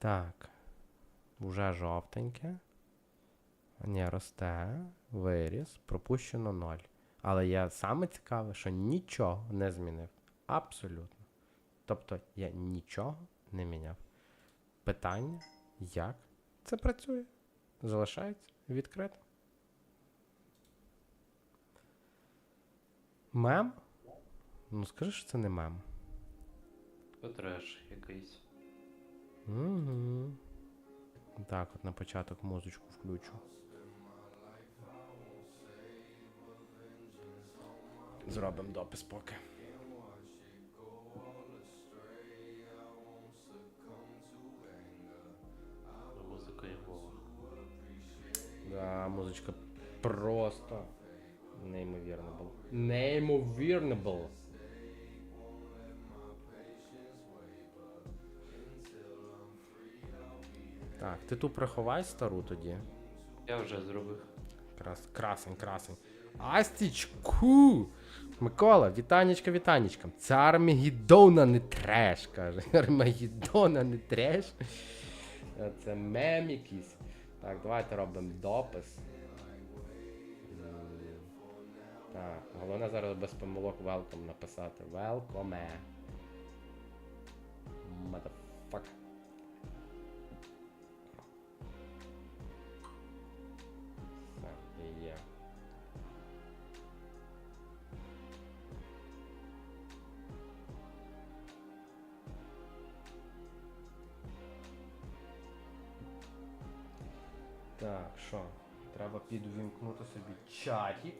Так. Уже жовтеньке. Ні, росте. Виріс. Пропущено 0. Але я саме цікаве, що нічого не змінив. Абсолютно. Тобто я нічого не міняв. Питання, як це працює? Залишається відкритим. Мем? Ну скажи, що це не мем. Котреш якийсь. Угу. Так, от на початок музичку включу. Зробимо допис поки. Музика. Да, музичка просто неймовірна була. Неймовірна була. Так, ти ту приховай стару тоді. Я вже зробив. Крас, красень, красень. Астічку! Микола, вітанечка, вітанечка. Це Армагеддона не треш, каже. Армагеддона не треш. Е, Це мем якийсь. Так, давайте робимо допис. Так, головне зараз без помилок welcome написати. Welcome. Motherfucker. Так, що? Треба підвімкнути собі чатик.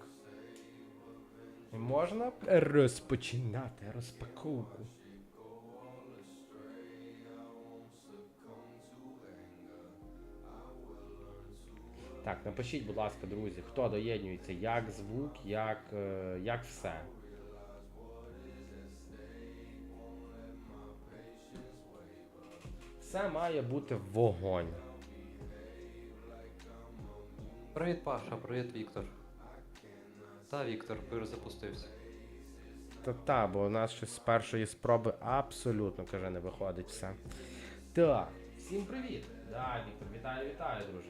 І можна розпочинати розпаковку. Так, напишіть, будь ласка, друзі, хто доєднюється, як звук, як, е, як все. Все має бути вогонь. Привіт, Паша, привіт, Віктор. Та, Віктор, перезапустився. Та та, бо у нас щось з першої спроби абсолютно каже, не виходить все. Так, всім привіт! Да, Віктор, вітаю, вітаю, друже.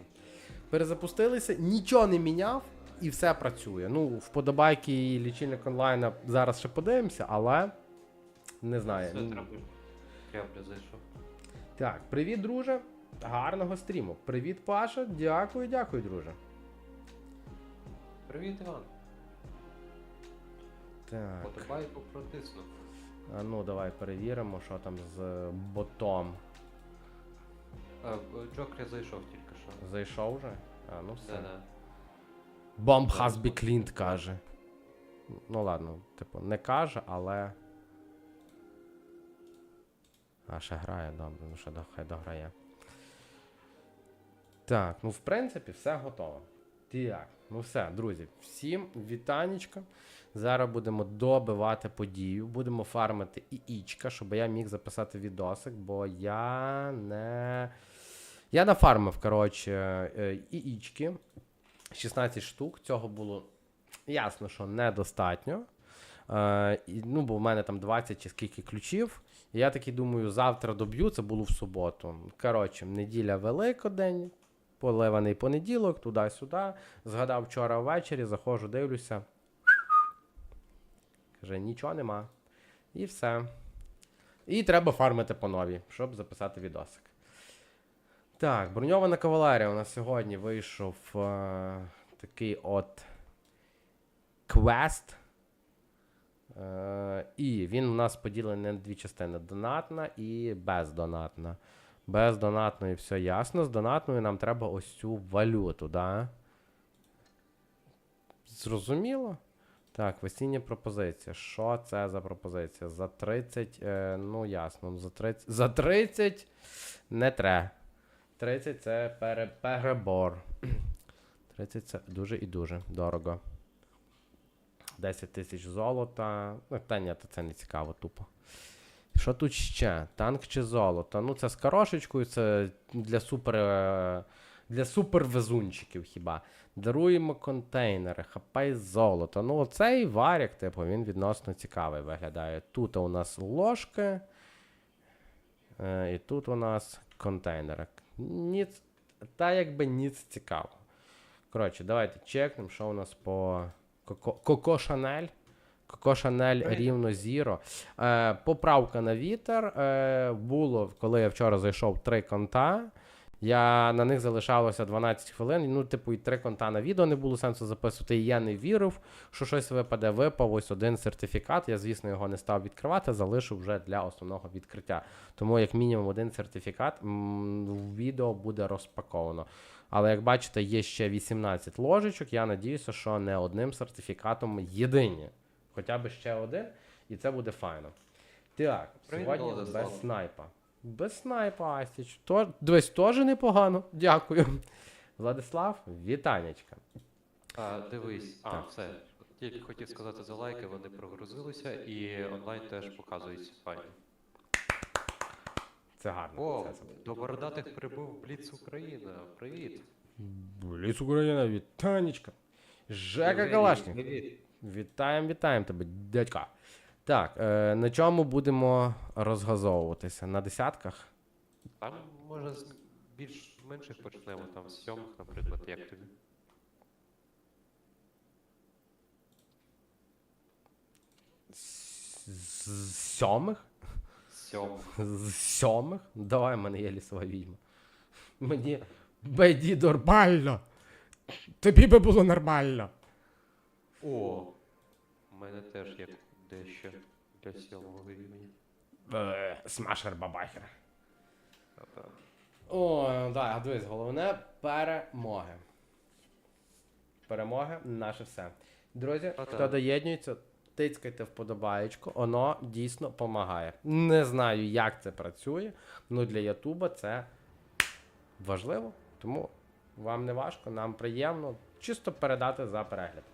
Перезапустилися, нічого не міняв і все працює. Ну, вподобайки і лічильник онлайна зараз ще подивимося, але не знаю. Все, треба. Зайшов. Так, привіт, друже. Гарного стріму. Привіт, Паша. Дякую, дякую, друже. Привіт, Іван. Так. Подобайку протиснув. А ну давай перевіримо, що там з ботом. А, Джокер зайшов тільки що. Зайшов вже? А, ну все. Да-да. Bomb has been cleaned, каже. Ну ладно, типу, не каже, але. А, ще грає, добре, ну ще до- хай дограє. Так, ну в принципі, все готово. Так, ну все, друзі, всім вітанечка. Зараз будемо добивати подію, будемо фармити іічка, щоб я міг записати відосик, бо я не. Я нафармив, коротше, е, іічки. 16 штук. Цього було ясно, що недостатньо. Е, ну, бо в мене там 20 чи скільки ключів. І я такий думаю, завтра доб'ю, це було в суботу. Коротше, неділя Великодень, поливаний понеділок, туди-сюди. Згадав вчора ввечері, заходжу, дивлюся. Каже, нічого нема. І все. І треба фармити по новій, щоб записати відосик. Так, броньована кавалерія у нас сьогодні вийшов е, такий от квест. Е, і він у нас поділений на дві частини: донатна і бездонатна. Без донатної все ясно. З донатною нам треба ось цю валюту, да? Зрозуміло? Так, весіння пропозиція. Що це за пропозиція? За 30, е, ну ясно, за 30, за 30 не треба. 30 це пере, перебор. 30 це дуже і дуже дорого. 10 тисяч золота. Ну, та ні, це не цікаво, тупо. Що тут ще? Танк чи золото? Ну, це з корошечкою, це для супер. е, Для супервезунчиків хіба. Даруємо контейнери, хапай золото. Ну, оцей варік, типу, він відносно цікавий виглядає. Тут у нас ложки. Е, і тут у нас контейнери. Ніц, та якби ніц цікаво. Коротше, давайте чекнемо, що у нас по Коко Шанель. Коко Шанель рівно зіро. Е, поправка на вітер. Е, було, коли я вчора зайшов три конта. Я на них залишалося 12 хвилин. Ну, типу, і три конта на відео не було сенсу записувати. І я не вірив, що щось випаде. Випав ось один сертифікат. Я, звісно, його не став відкривати, залишив вже для основного відкриття. Тому, як мінімум, один сертифікат в відео буде розпаковано. Але як бачите, є ще 18 ложечок. Я надіюся, що не одним сертифікатом єдині. Хоча б ще один, і це буде файно. Так, сьогодні без снайпа. Без снайпа, Астіч. То, дивись, теж непогано. Дякую. Владислав, вітанечка. А, дивись, а, Так. все. Тільки хотів сказати за лайки, вони прогрузилися і онлайн теж показується файно. Це гарно. О, Це, це. до бородатих прибув Бліц Україна. Привіт. Ліс Україна, вітанечка. Жека Калашник. Привіт. Вітаємо, вітаємо тебе, дядька. Так, е, на чому будемо розгазовуватися? На десятках? Там може з більш менших почнемо, там з сьомих, наприклад, як тобі. З з сьомих? З сьомих. З сьомих? Давай, в мене є лісова відьма. Мені беді нормально. Тобі би було нормально. О, у мене теж є дещо для сьомого рівня. Е, Смашер бабахер. Та-та. О, да, дивись, головне перемоги. Перемоги наше все. Друзі, Та-та. хто доєднується, тицькайте вподобаєчку, воно дійсно допомагає. Не знаю, як це працює, але для Ютуба це важливо, тому вам не важко, нам приємно чисто передати за перегляд.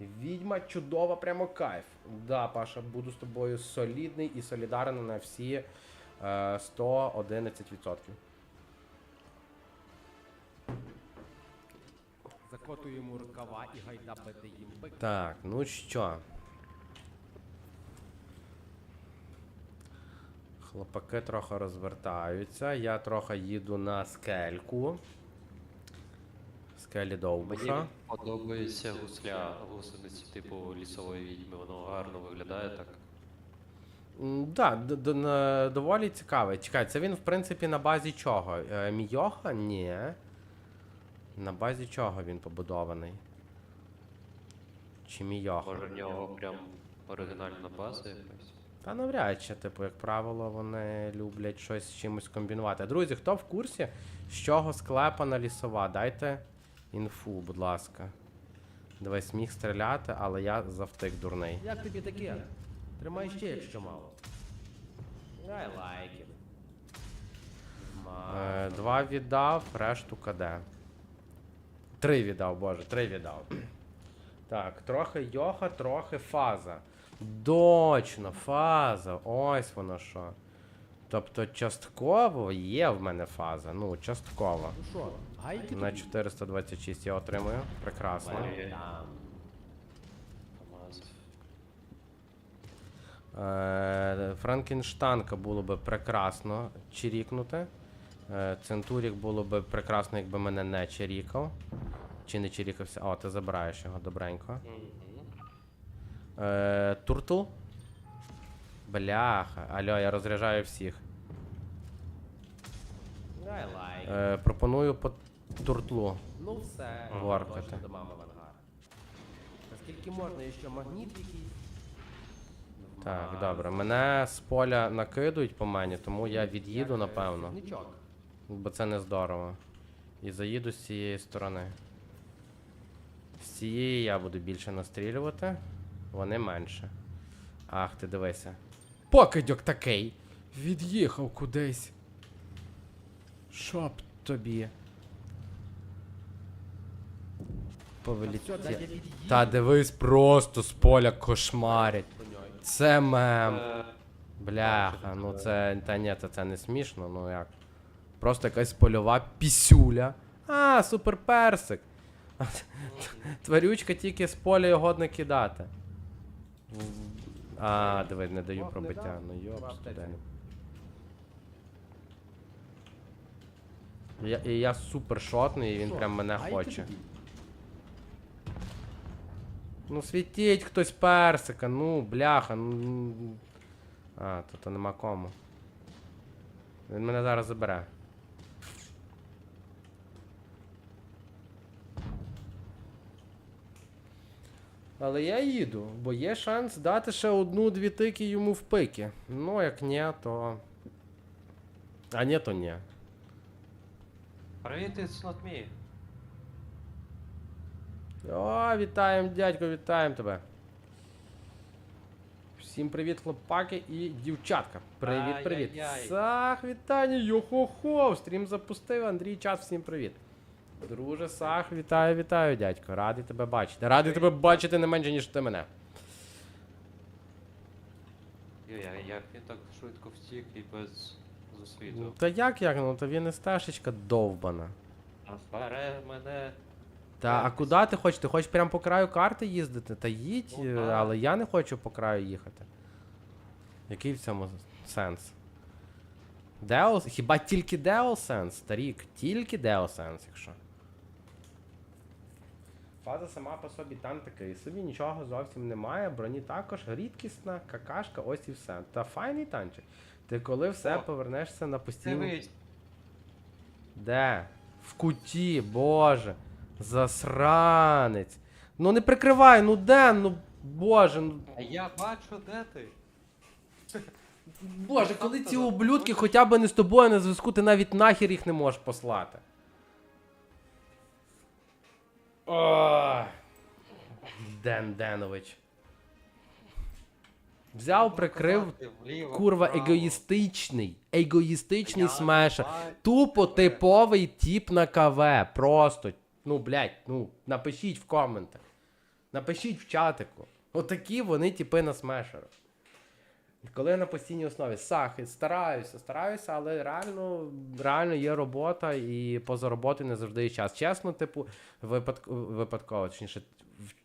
Відьма чудова, прямо кайф. Да, Паша, буду з тобою солідний і солідарний на всі е, 111%. Закотуємо рукава і гайда бити їм бик. Так, ну що. Хлопаки трохи розвертаються. Я трохи їду на скельку. Скелі Мені довбуша. подобається гусля гусениці типу лісової відьми, воно гарно виглядає так. М, Да, д- д- на- доволі цікавий. Чекай, це він в принципі на базі чого? Е, Мійоха? Ні. На базі чого він побудований? Чи Мійоха? Може в нього прям оригінальна база якась. Та навряд чи, типу, як правило, вони люблять щось з чимось комбінувати. Друзі, хто в курсі, з чого склепана лісова? Дайте інфу, будь ласка. Дивись, міг стріляти, але я завтик дурний. Як тобі таке? Тримай ще, якщо мало. I like it. Е, два віддав, решту КД. Три віддав, боже, три віддав. Так, трохи йоха, трохи фаза. Точно, фаза. Ось воно що. Тобто частково є в мене фаза. Ну, частково. Ну що, На 426 я отримую. Прекрасно. Е, Франкенштанка було би прекрасно чирікнути. Е, Центурік було би прекрасно, якби мене не чирікав. Чи не чирікався? О, ти забираєш його добренько. Е, Туртл. Бляха. Алло, я розряджаю всіх. It. Е, пропоную по туртлу. Ну все, Воркати. точно до мами в ангар. Наскільки можна, і що магніт якийсь? Так, добре. Мене з поля накидують по мені, тому я від'їду, е, напевно. Нічок. Бо це не здорово. І заїду з цієї сторони. З цієї я буду більше настрілювати, вони менше. Ах, ти дивися. Покидьок такий! Від'їхав кудись. Щоб тобі. повилітє. Та дивись, просто з поля кошмарять. Це мем. Е, Бляха, ну е. це. Та ні, це, це не смішно, ну як. Просто якась польова пісюля. А, супер персик. Тварючка тільки з поля його не кидати. А, диви, не даю пробиття. Ну йоп, студент. Я, і я супер шотний, і він прям мене хоче. Ну світіть хтось персика, ну, бляха, ну. А, тут нема кому. Він мене зараз забере. Але я їду, бо є шанс дати ще одну-дві тики йому в пики. Ну, як ні, то. А ні, то ні. Привіт, me. О, вітаємо, дядько, вітаємо тебе. Всім привіт, хлопаки і дівчатка. Привіт, привіт. Сах, вітання, йо-хо-хо. Стрім запустив, Андрій Час, всім привіт. Друже, Сах, вітаю, вітаю, дядько. Радий тебе бачити. Радий тебе бачити не менше, ніж ти мене. Йо, я, як він так швидко втік і без Ну, засвіту. Та як як, ну то він і стежечка довбана. Бере мене. Та, а куди ти хочеш? Ти хочеш прямо по краю карти їздити? Та їдь, Ну, е, так. але я не хочу по краю їхати. Який в цьому сенс? Део... Хіба тільки Део сенс, старік? Тільки Део сенс, якщо. Фаза сама по собі там такий собі, нічого зовсім немає, броні також рідкісна, какашка, ось і все. Та файний танчик. Ти коли все О, повернешся на постійну. Дивись. Де? В куті, боже. Засранець. Ну не прикривай, ну де, ну боже, ну. А я бачу, де ти. Боже, коли ці ублюдки хоча б не з тобою на зв'язку, ти навіть нахер їх не можеш послати. Ой. Ден Денович. Взяв, прикрив. Курва, егоїстичний. Егоїстичний бачу Тупо типовий тип на КВ. Просто. Ну, блядь, ну, напишіть в коментах. Напишіть в чатику. Отакі вони типи на смешерах. Коли я на постійній основі сахи, стараюся, стараюся, але реально, реально є робота і поза роботою не завжди є час. Чесно, типу, випадк, випадково, точніше,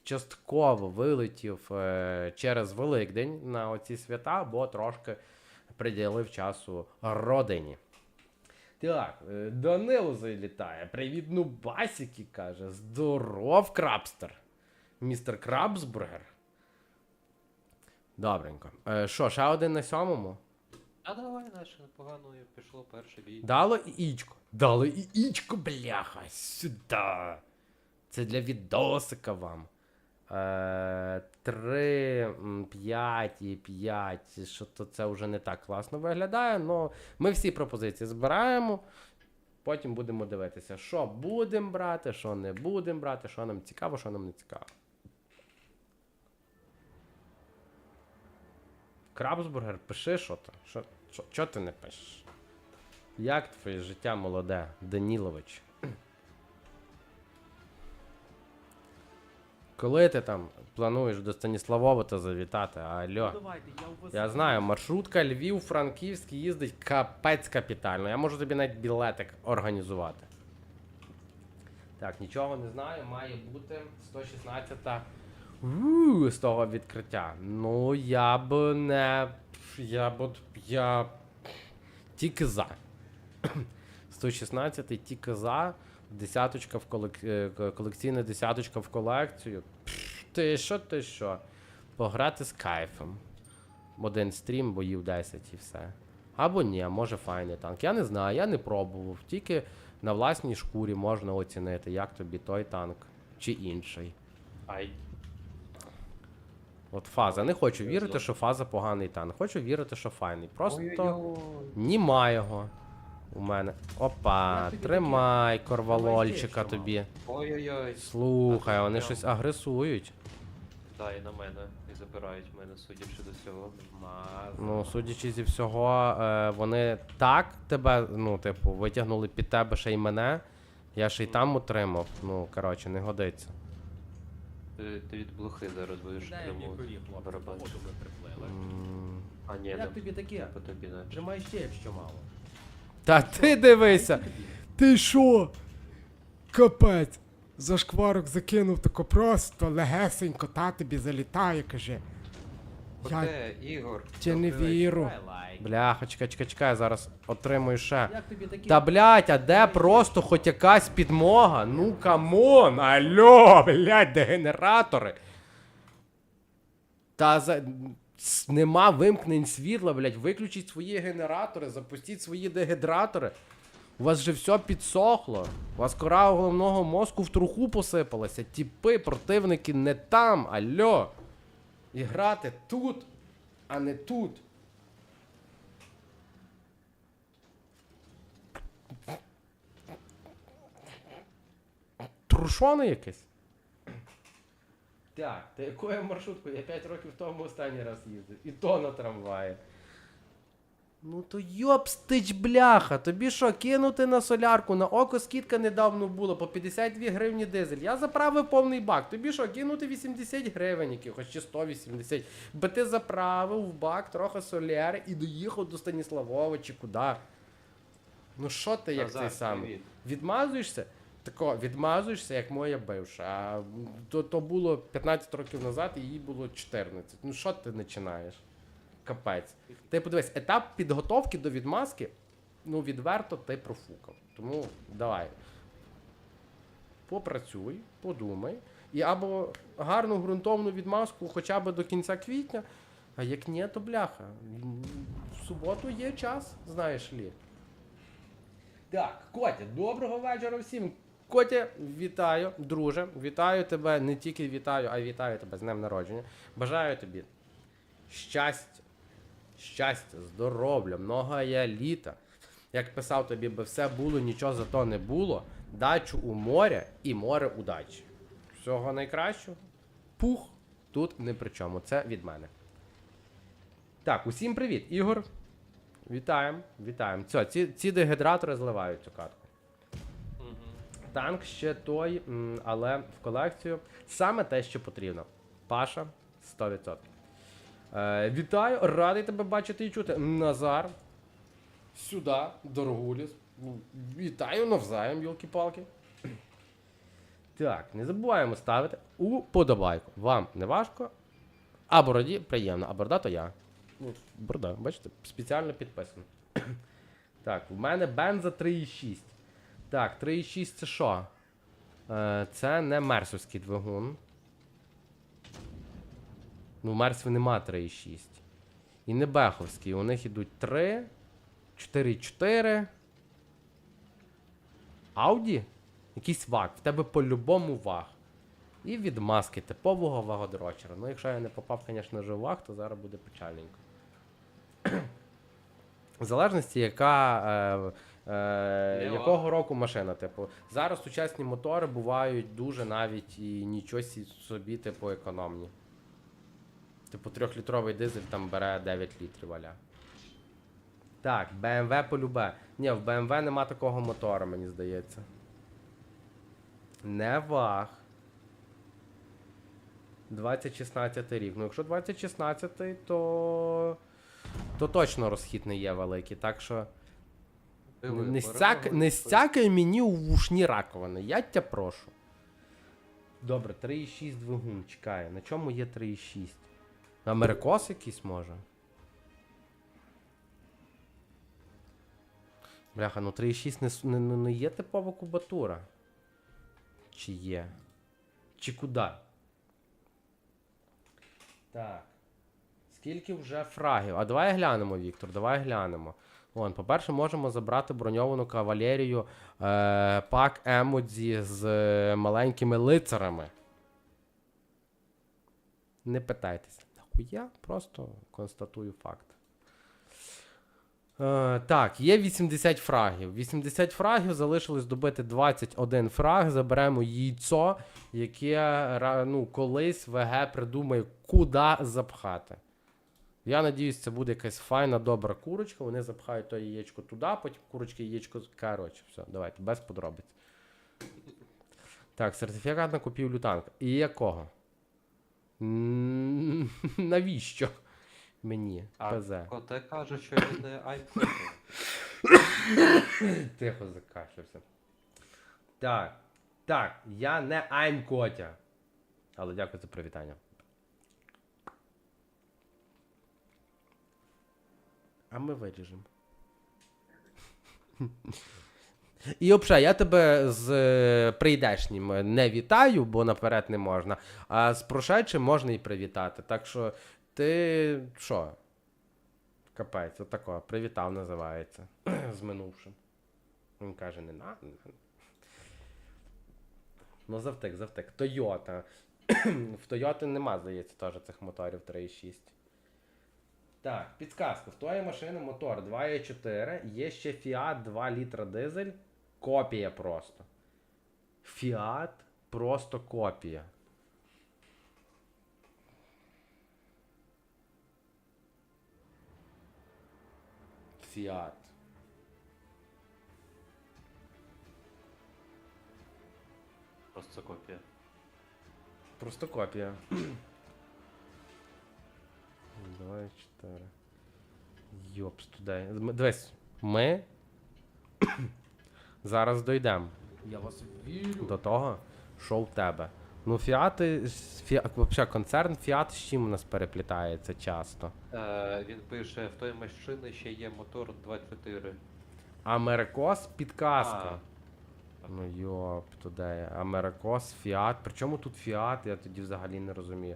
частково вилетів е, через Великдень на оці свята, бо трошки приділив часу родині. Так, е, Данило залітає. Привіт, ну басіки, каже. Здоров, крабстер. Містер Крабсбургер. Добренько. Е, Що, ще один на сьомому? А давай наше непогано пішло перший бій. Дало і ічко. Дало і ічко, бляха, сюди. Це для відосика вам. Е, 3, 5 і 5. Що то це вже не так класно виглядає. але ми всі пропозиції збираємо. Потім будемо дивитися, що будемо брати, що не будемо брати, що нам цікаво, що нам не цікаво. Крабсбургер, пиши що то. Що, що, що ти не пишеш? Як твоє життя молоде, Данілович? Коли ти там плануєш до Станіславова завітати, алло? Ну, Давайте, я вас. Я знаю, маршрутка Львів, Франківськ їздить капець капітально. Я можу тобі навіть білетик організувати. Так, нічого не знаю, має бути 116 У, з того відкриття. Ну, я б не. Я б. Я. Тільки за. 116-й тільки за. Десяточка в колек... е, колекційна десяточка в колекцію. Пф, Ти що, ти що? Пограти з кайфом. Один стрім, боїв 10 і все. Або ні, може файний танк. Я не знаю, я не пробував. Тільки на власній шкурі можна оцінити, як тобі той танк чи інший. Ай. От фаза. Не хочу вірити, що фаза поганий танк. Хочу вірити, що файний. Просто Ой-ой-ой. Німа його у мене. Опа, тримай корвалольчика тобі. Ой-ой-ой. Слухай, вони щось агресують. Да, і на мене. І забирають мене, судячи до цього. Ну, судячи зі всього, е, вони так тебе, ну, типу, витягнули під тебе ще й мене. Я ще й там утримав. Ну, коротше, не годиться. Ти, ти від блохи зараз будеш Дай прямо мені хлопці, барабан. походу ми приплили. М, А ні, Як тобі таке? по тобі наче. Тримай ще, якщо мало. Та ти дивися! Ти що? Капець. Зашкварок закинув тако просто, легесенько, та тобі залітає, каже. Я Оте, Ігор. тебе не віру. Бляха, чекай, чекай, чекай, я зараз отримую ще. Як тобі такі? Та блядь, а де просто хоч якась підмога? Ну камон, алло, блядь, дегенератори. Та за. Нема вимкнень світла, блядь, виключіть свої генератори, запустіть свої дегідратори. У вас же все підсохло. У вас кора головного мозку в труху посипалася. Тіпи, противники не там, алло. І грати тут, а не тут. Трушоне якесь? Так, та якою маршруткою? Я 5 років тому останній раз їздив. І то на трамваї. Ну то йопстич бляха, тобі що, кинути на солярку, на око скидка недавно була по 52 гривні дизель. Я заправив повний бак. Тобі що, кинути 80 гривень якихось чи 180. Би ти заправив в бак трохи соляри і доїхав до Станіславова чи куди. Ну що ти як Назар, цей самий? привіт. Відмазуєшся? Тако, відмазуєшся, як моя бивша. А то, то було 15 років назад, і їй було 14. Ну що ти починаєш? Капець. Ти подивись, етап підготовки до відмазки, ну, відверто ти профукав. Тому давай. Попрацюй, подумай. І або гарну ґрунтовну відмазку хоча б до кінця квітня, а як ні, то бляха. В суботу є час, знаєш лі. Так, Котя, доброго вечора всім. Котя, вітаю, друже. Вітаю тебе, не тільки вітаю, а й вітаю тебе з днем народження. Бажаю тобі щастя, щастя, здоров'я, многое літа. Як писав тобі, би все було, нічого зато не було. Дачу у моря і море удачі. Всього найкращого. Пух тут не при чому. Це від мене. Так, усім привіт, Ігор. Вітаємо, вітаємо. Все, ці, ці дегідратори зливають цю катку. Танк ще той, але в колекцію саме те, що потрібно. Паша 100%. Е, вітаю, радий тебе бачити і чути. Назар. Сюди, дорогуліс. Ну, Вітаю навзаєм, йолки-палки. Так, не забуваємо ставити уподобайку. Вам не важко, а бороді приємно, а борода то я. Ну, борода, бачите, спеціально підписано. Так, в мене бенза 3,6. Так, 3,6 це що? Е, це не мерсовський двигун. Ну, Мерсів нема 3,6. І не Беховський. У них ідуть 3, 4,4. Ауді? Якийсь ваг. В тебе по-любому ваг. І відмазки типового вагодрочера. Ну, якщо я не попав, звісно, в ваг, то зараз буде печальненько. В залежності, яка. Е, е, якого року машина, типу. Зараз сучасні мотори бувають дуже навіть і нічого собі, типу, економні. Типу, трьохлітровий дизель там бере 9 літрів аля. Так, BMW полюбе. Ні, в BMW нема такого мотора, мені здається. Не ваг. 2016 рік. Ну, якщо 2016, то. То точно розхід не є великий. Так що. Диви, Не, стяк, не стякай мені у вушні раковини, я тя прошу. Добре, 3,6 двигун чекає. На чому є 3,6? Америкос якийсь може? Бляха, ну 3,6 не, не, не є типова кубатура. Чи є? Чи куди? Так. Скільки вже фрагів? А давай глянемо, Віктор, давай глянемо. Вон, по-перше, можемо забрати броньовану кавалерію е, пак емодзі з е, маленькими лицарами. Не питайтеся. Нахуя? Просто констатую факт. Е, так, є 80 фрагів. 80 фрагів залишилось добити 21 фраг. Заберемо яйцо, яке ну, колись ВГ придумає, куди запхати. Я надіюсь, це буде якась файна, добра курочка. Вони запхають то яєчко туди, потім курочки яєчко. Коротше, все, давайте, без подробиць. Так, сертифікат на купівлю танка. І якого? Навіщо? Мені. А ПЗ. Коте каже, що він не айкоти. Тихо закашлявся. Так. Так, я не I'm Котя. Але дякую за привітання. А ми виріжемо. І взагалі, я тебе з е, прийдешнім не вітаю, бо наперед не можна. А з прошедшим можна і привітати. Так що ти що? Капець, отако, привітав називається. з минувшим. Він каже, не надо». Ну, завтик, завтик. Тойота. В Тойоти нема, здається, теж цих моторів 3.6. Так, підсказка. В твоїй машини мотор 2.4, є ще Fiat 2 літра дизель. Копія просто. Fiat просто копія. Fiat. Просто копія. Просто копія. Давай чотири. Йопс туди. Дивись, ми зараз дійдемо Я вас вірю. до того, що в тебе. Ну, фіати, фі... взагалі концерн Фіат з чим у нас переплітається часто. Е, він пише, в той машини ще є мотор 2.4. Америкос підказка. А. Ну йоп, туди. Америкос, Фіат. Причому тут Фіат, я тоді взагалі не розумію.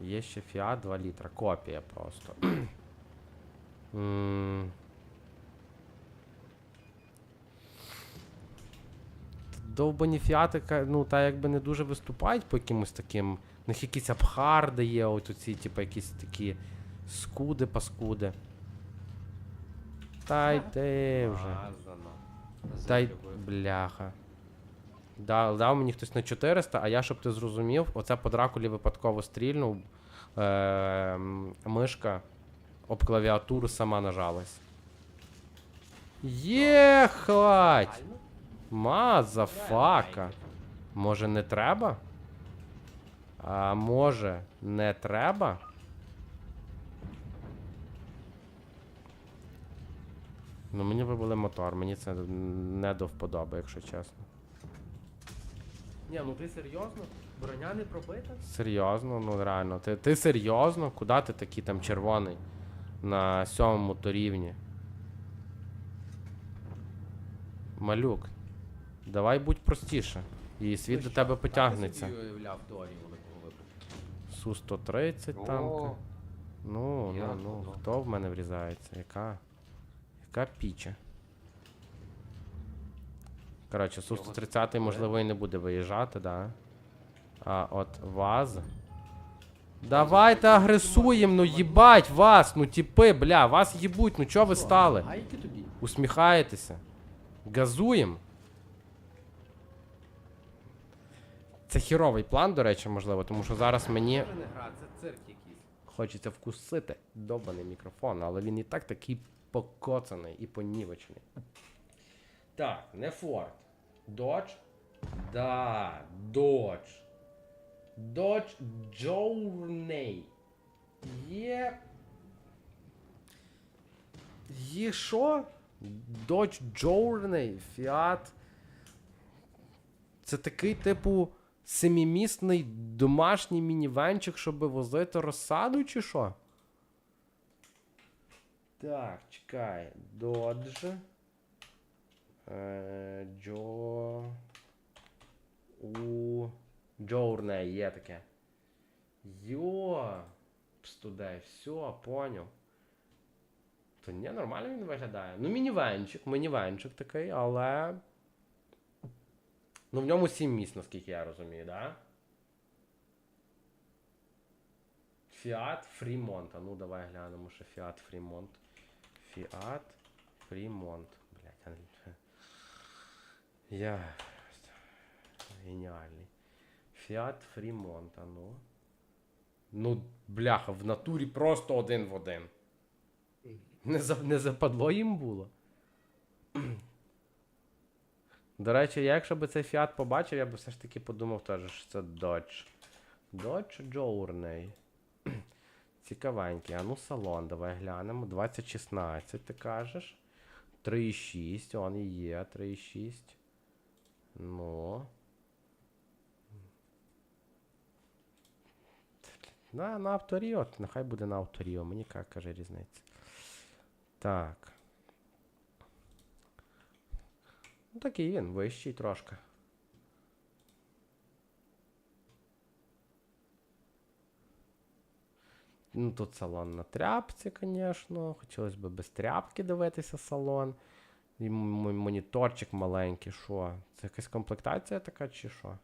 Є ще Фіат 2 літра. Копія просто. Довбані фіати, ну, та якби не дуже виступають по якимось таким. У них якісь абхарди є, от оці, типу, якісь такі скуди, паскуди. Та йди вже. Мазано. Та й бляха. Да, дав мені хтось на 400, а я, щоб ти зрозумів, оце по дракулі випадково стрільнув. Е, мишка об клавіатуру сама нажалась. Єхать! Мазафака. Може не треба? А може не треба? Ну мені вибили мотор, мені це не до вподоби, якщо чесно. Ні, ну ти серйозно? Броня не пробита? Серйозно, ну реально. Ти, ти серйозно? Куди ти такий там червоний на сьомому то рівні? Малюк, давай будь простіше. І світ до тебе потягнеться. Я уявляв теорію великого вибуху. Су-130 там. О, Ну, Я ну, ну, хто в мене врізається? Яка? Яка піча? Коротше, Су-130 можливо і не буде виїжджати, да? А от ВАЗ. Давайте агресуємо, ну їбать вас, ну тіпи, бля, вас їбуть, ну чого ви стали? Усміхаєтеся. Газуєм. Це хіровий план, до речі, можливо, тому що зараз мені хочеться вкусити довбаний мікрофон, але він і так такий покоцаний і понівечений. Так, не Форд. Додж. Да, Додж. Додж Journey. Є. Є що? Dodge Journey, Fiat. Це такий, типу, семимісний домашній мінівенчик, щоб возити розсаду, чи що? Так, чекай. Dodge. Е, Джо. У. Journey є таке. Йо. Студей, все, поняв. То ні, нормально він виглядає. Ну, мінівенчик, мінівенчик такий, але. Ну, в ньому 7 місць, наскільки я розумію, да? Fiat Fremont. А ну давай глянемо, що Fiat Fremont. Fiat Fremont. Я... геніальний. Fiat Fremont, а ну. Ну, бляха, в натурі просто один в один. Не, за, не западло їм було. До речі, я якщо би цей фіат побачив, я б все ж таки подумав теж, що це Dodge. Dodge Journey. Цікавенький. А ну салон, давай глянемо. 2016, ти кажеш. 3,6, он і є, 3,6. Ну. На, на авторіо, нехай буде на авторіо, мені ка- каже різниця. Так. Ну, такий він, вищий трошки. Ну, тут салон на тряпці, звісно. Хотілося б без тряпки дивитися салон. І моніторчик маленький, що? Це якась комплектація така чи що?